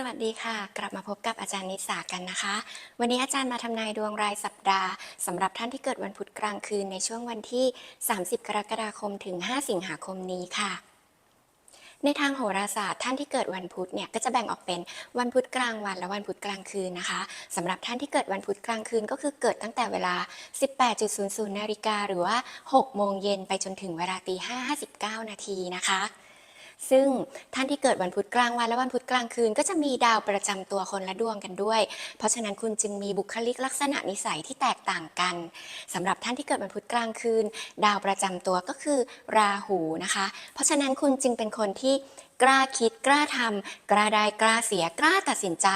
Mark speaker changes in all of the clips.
Speaker 1: สวัสดีค่ะ กลับมาพบกับอาจารย์นิสากันนะคะ วันนี้อาจารย์มาทำนายดวงรายสัปดาห์สำหรับท่านที่เกิดวันพุธกลางคืนในช่วงวันที่ 30 กรกฎาคมถึง 5 สิงหาคมนี้ค่ะ ในทางโหราศาสตร์ท่านที่เกิดวันพุธเนี่ยก็จะแบ่งออกเป็นวันพุธกลางวันและวันพุธกลางคืนนะคะสำหรับท่านที่เกิดวันพุธกลางคืนก็คือเกิดตั้งแต่เวลา 18.00นาฬิกาหรือว่า 6 โมงเย็นไปจนถึงเวลาตี5 59 นาทีนะคะ ซึ่งท่านที่เกิดวันพุธกลางวันและวันพุธกลางคืน ก็จะมีดาวประจำตัวคนละดวงกันด้วย เพราะฉะนั้นคุณจึงมีบุคลิกลักษณะนิสัยที่แตกต่างกันสำหรับท่านที่เกิดวันพุธกลางคืน ดาวประจำตัวก็คือ ราหูนะคะ เพราะฉะนั้นคุณจึงเป็นคนที่กล้าคิดกล้าทำกล้าได้กล้าเสียกล้าตัดสินใจ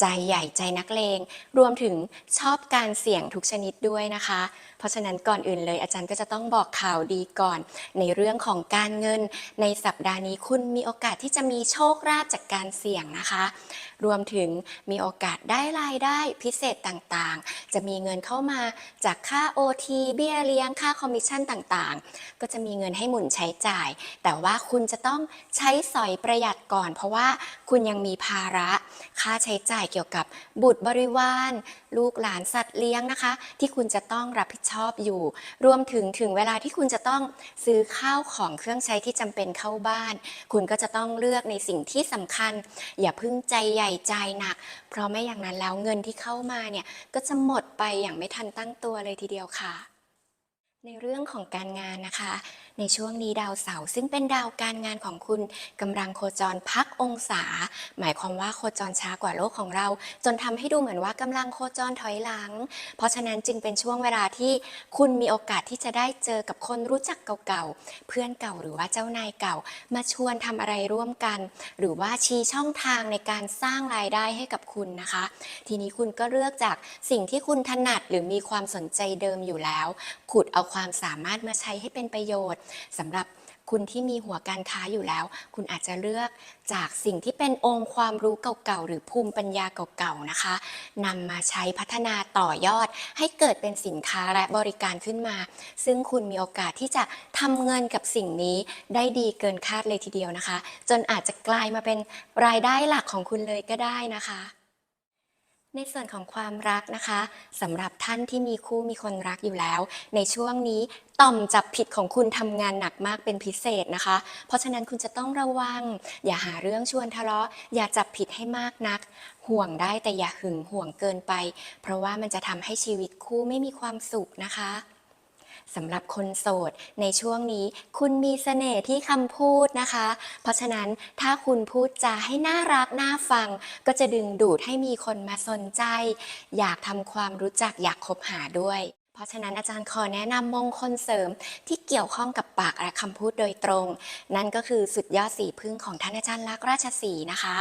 Speaker 1: ใจใหญ่ใจนักเลง รวมถึงชอบการเสี่ยงทุกชนิดด้วยนะคะ เพราะฉะนั้นก่อนอื่นเลย อาจารย์ก็จะต้องบอกข่าวดีก่อน ในเรื่องของการเงิน ในสัปดาห์นี้คุณมีโอกาสที่จะมีโชคลาภจากการเสี่ยงนะคะ รวมถึงมีโอกาสได้รายได้พิเศษต่างๆ จะมีเงินเข้ามาจากค่า OT เบี้ยเลี้ยงค่าคอมมิชชั่นต่างๆ ก็จะมีเงินให้หมุนใช้จ่าย แต่ว่าคุณจะต้องใช้สอยประหยัดก่อน เพราะว่าคุณยังมีภาระค่าใช้จ่ายเกี่ยวกับบุตรบริวาร ลูกหลานสัตว์เลี้ยงนะคะ ที่คุณจะต้องรับผิดชอบอยู่ รวมถึงถึงเวลาที่คุณจะต้องซื้อข้าวของเครื่องใช้ที่จำเป็นเข้าบ้าน คุณก็จะต้องเลือกในสิ่งที่สำคัญ อย่าพึ่งใจใหญ่ใจหนัก เพราะไม่อย่างนั้นแล้วเงินที่เข้ามาเนี่ยก็จะหมดไปอย่างไม่ทันตั้งตัวเลยทีเดียวค่ะ ในเรื่องของการงานนะคะ ในช่วงนี้ดาวเสาร์ซึ่งเป็นดาวการงานของคุณกำลังโคจรพักองศา หมายความว่าโคจรช้ากว่าโลกของเรา จนทำให้ดูเหมือนว่ากำลังโคจรถอยหลัง เพราะฉะนั้นจึงเป็นช่วงเวลาที่คุณมีโอกาสที่จะได้เจอกับคนรู้จักเก่าๆเพื่อนเก่าหรือว่าเจ้านายเก่า มาชวนทำอะไรร่วมกัน หรือว่าชี้ช่องทางในการสร้างรายได้ให้กับคุณนะคะ ทีนี้คุณก็เลือกจากสิ่งที่คุณถนัดหรือมีความสนใจเดิมอยู่แล้ว ขุดเอาความสามารถมาใช้ให้เป็นประโยชน์สำหรับคุณที่มีหัวการค้าอยู่แล้ว คุณอาจจะเลือกจากสิ่งที่เป็นองค์ความรู้เก่าๆ หรือภูมิปัญญาเก่าๆ นะคะนำมาใช้พัฒนาต่อยอด ให้เกิดเป็นสินค้าและบริการขึ้นมา ซึ่งคุณมีโอกาสที่จะทำเงินกับสิ่งนี้ได้ดีเกินคาดเลยทีเดียวนะคะ จนอาจจะกลายมาเป็นรายได้หลักของคุณเลยก็ได้นะคะ ในส่วนของความรักนะคะสำหรับท่านที่มีคู่มีคนรักอยู่แล้ว ในช่วงนี้ต่อมจับผิดของคุณทำงานหนักมากเป็นพิเศษนะคะ เพราะฉะนั้นคุณจะต้องระวัง อย่าหาเรื่องชวนทะเลาะอย่าจับผิดให้มากนัก ห่วงได้แต่อย่าหึงห่วงเกินไป เพราะว่ามันจะทำให้ชีวิตคู่ไม่มีความสุขนะคะ สำหรับคนโสดในช่วงนี้คุณมีเสน่ห์ที่คำพูดนะคะ เพราะฉะนั้นถ้าคุณพูดจาให้น่ารักน่าฟัง ก็จะดึงดูดให้มีคนมาสนใจ อยากทำความรู้จักอยากคบหาด้วยเพราะฉะนั้นอาจารย์ขอแนะนำมงคลเสริมที่เกี่ยวข้องกับปากและคำพูดโดยตรง นั่นก็คือสุดยอดสีพึ่งของท่านอาจารย์ลักษ์ราชสีนะคะ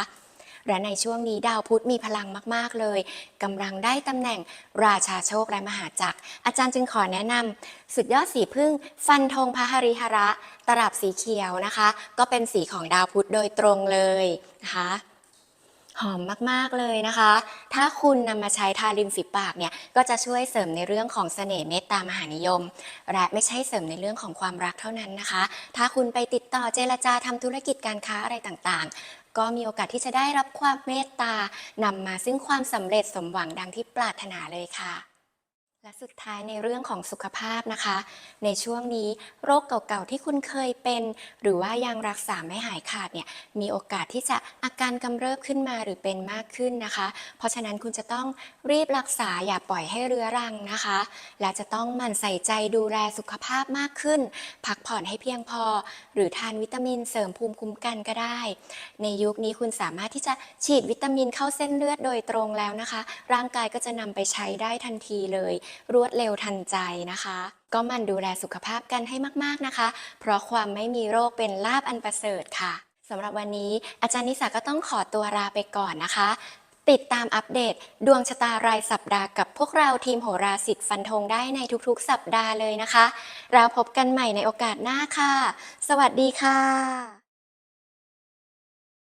Speaker 1: และในช่วงนี้ดาวพุธมีพลังมาก ๆ เลยกำลังได้ตำแหน่งราชาโชคและมหาจักร อาจารย์จึงขอแนะนำสุดยอดสีพึ่ง ฟันธงพระหริหระ ตลับสีเขียวนะคะ ก็เป็นสีของดาวพุธโดยตรงเลยนะคะ หอมมาก ๆ เลยนะคะ ถ้าคุณนำมาใช้ทาริมฝีปากเนี่ย ก็จะช่วยเสริมในเรื่องของเสน่ห์เมตตามหานิยม และไม่ใช่เสริมในเรื่องของความรักเท่านั้นนะคะ ถ้าคุณไปติดต่อเจรจาทำธุรกิจการค้าอะไรต่างๆ ก็มีโอกาสที่จะได้รับความเมตตานำมาซึ่งความสำเร็จสมหวังดังที่ปรารถนาเลยค่ะ และสุดท้ายในเรื่องของสุขภาพนะคะ ในช่วงนี้โรคเก่าๆที่คุณเคยเป็น หรือว่ายังรักษาไม่หายขาดเนี่ยมีโอกาสที่จะอาการกำเริบขึ้นมาหรือเป็นมากขึ้นนะคะ เพราะฉะนั้นคุณจะต้องรีบรักษาอย่าปล่อยให้เรื้อรังนะคะ และจะต้องหมั่นใส่ใจดูแลสุขภาพมากขึ้น พักผ่อนให้เพียงพอ หรือทานวิตามินเสริมภูมิคุ้มกันก็ได้ ในยุคนี้คุณสามารถที่จะฉีดวิตามินเข้าเส้นเลือดโดยตรงแล้วนะคะ ร่างกายก็จะนำไปใช้ได้ทันทีเลยรวดเร็วทันใจนะคะ ก็มันดูแลสุขภาพกันให้มากๆนะคะ เพราะความไม่มีโรคเป็นลาบอันประเสริฐค่ะสำหรับวันนี้อาจารย์นิสาก็ต้องขอตัวลาไปก่อนนะคะ ติดตามอัปเดต ดวงชะตารายสัปดาห์กับพวกเราทีมโหราสิทธิ์ฟันธงได้ในทุกๆ สัปดาห์เลยนะคะ เราพบกันใหม่ในโอกาสหน้าค่ะ สวัสดีค่ะ